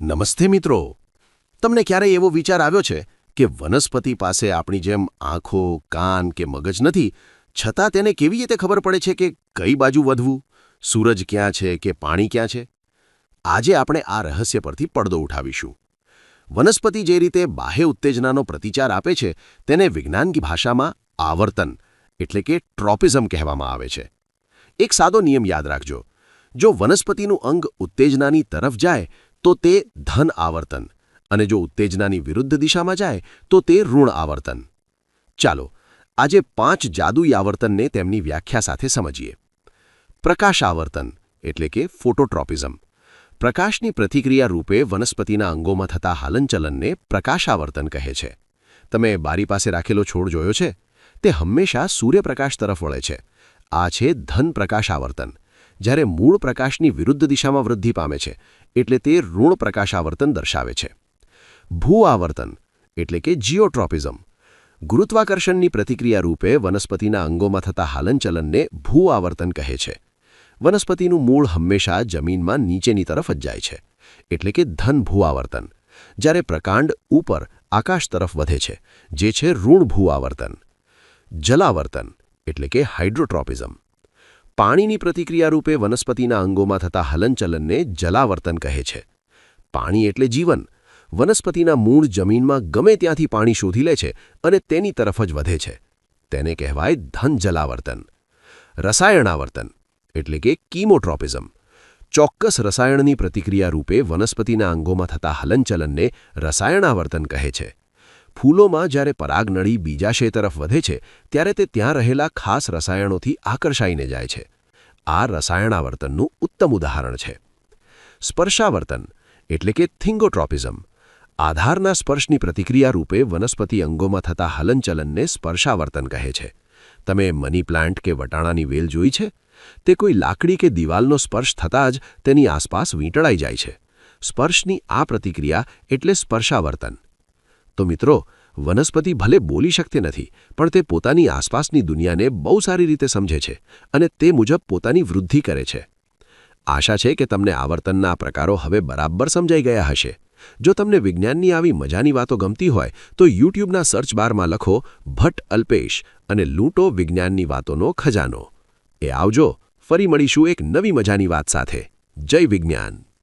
નમસ્તે મિત્રો. તમને ક્યારેય એવો વિચાર આવ્યો છે કે વનસ્પતિ પાસે આપણી જેમ આંખો, કાન કે મગજ નથી, છતાં તેને કેવી રીતે ખબર પડે છે કે કઈ બાજુ વધવું, સૂરજ ક્યાં છે કે પાણી ક્યાં છે? આજે આપણે આ રહસ્ય પરથી પડદો ઉઠાવીશું. વનસ્પતિ જે રીતે બાહ્ય ઉત્તેજનાનો પ્રતિચાર આપે છે, તેને વિજ્ઞાનની ભાષામાં આવર્તન એટલે કે ટ્રોપિઝમ કહેવામાં આવે છે. એક સાદો નિયમ યાદ રાખજો. જો વનસ્પતિનું અંગ ઉત્તેજનાની તરફ જાય તો તે ધન આવર્તન. અને જો ઉત્તેજનાની વિરુદ્ધ દિશામાં જાય, તો તે ઋણ આવર્તન. ચાલો, આજે પાંચ જાદુઈ આવર્તનને તેમની વ્યાખ્યા સાથે સમજીએ. પ્રકાશ આવર્તન, એટલે કે ફોટોટ્રોપિઝમ. પ્રકાશની પ્રતિક્રિયા રૂપે વનસ્પતિના અંગોમાં થતા હાલનચલનને પ્રકાશાવર્તન કહે છે. તમે બારી પાસે રાખેલો છોડ જોયો છે? તે હંમેશા સૂર્યપ્રકાશ તરફ વળે છે. આ છે ધન પ્રકાશાવર્તન. જ્યારે મૂળ પ્રકાશની વિરુદ્ધ દિશામાં વૃદ્ધિ પામે છે, એટલે તે ઋણ પ્રકાશાવર્તન દર્શાવે છે. ભૂ આવર્તન એટલે કે જીઓટ્રોપિઝમ, ગુરુત્વાકર્ષણની પ્રતિક્રિયા રૂપે વનસ્પતિના અંગોમાં થતા હાલનચલનને ભૂ આવર્તન કહે છે. વનસ્પતિનું મૂળ હંમેશા જમીનમાં નીચેની તરફ જ જાય છે, એટલે કે ધન ભૂઆવર્તન, જ્યારે પ્રકાંડ ઉપર આકાશ તરફ વધે છે, જે છે ઋણ ભૂઆવર્તન. જલાવર્તન, એટલે કે હાઇડ્રોટ્રોપિઝમ. પાણીની પ્રતિક્રિયા રૂપે વનસ્પતિના અંગોમાં થતા હલનચલનને જલાવર્તન કહે છે. પાણી એટલે જીવન. વનસ્પતિના મૂળ જમીનમાં ગમે ત્યાંથી પાણી શોધી લે છે અને તેની તરફ જ વધે છે. તેને કહેવાય ધન જલાવર્તન. રસાયણાવર્તન એટલે કે કીમોટ્રોપિઝમ. ચોક્કસ રસાયણની પ્રતિક્રિયા રૂપે વનસ્પતિના અંગોમાં થતા હલનચલનને રસાયણાવર્તન કહે છે. ફૂલોમાં જ્યારે પરાગનળી બીજાશય તરફ વધે છે, ત્યારે તે ત્યાં રહેલા ખાસ રસાયણોથી આકર્ષાઈને જાય છે. આ રસાયણાવર્તનનું ઉત્તમ ઉદાહરણ છે. સ્પર્શાવર્તન, એટલે કે થિંગોટ્રોપિઝમ, આધારના સ્પર્શની પ્રતિક્રિયા રૂપે વનસ્પતિ અંગોમાં થતા હલનચલનને સ્પર્શાવર્તન કહે છે. તમે મની પ્લાન્ટ કે વટાણાની વેલ જોઈ છે? તે કોઈ લાકડી કે દિવાલનો સ્પર્શ થતાં જ તેની આસપાસ વીંટળાઈ જાય છે. સ્પર્શની આ પ્રતિક્રિયા એટલે સ્પર્શાવર્તન. તો મિત્રો, વનસ્પતિ ભલે બોલી શકતી નથી, પણ તે પોતાની આસપાસની દુનિયાને બહુ સારી રીતે સમજે છે અને તે મુજબ પોતાની વૃદ્ધિ કરે છે. આશા છે કે તમને આવર્તનના પ્રકારો હવે બરાબર સમજાઈ ગયા હશે. જો તમને વિજ્ઞાનની આવી મજાની વાતો ગમતી હોય, તો યુટ્યુબના સર્ચ બારમાં લખો ભટ્ટ અલ્પેશ અને લૂંટો વિજ્ઞાનની વાતોનો ખજાનો. એ આવજો, ફરી મળીશું એક નવી મજાની વાત સાથે. જય વિજ્ઞાન.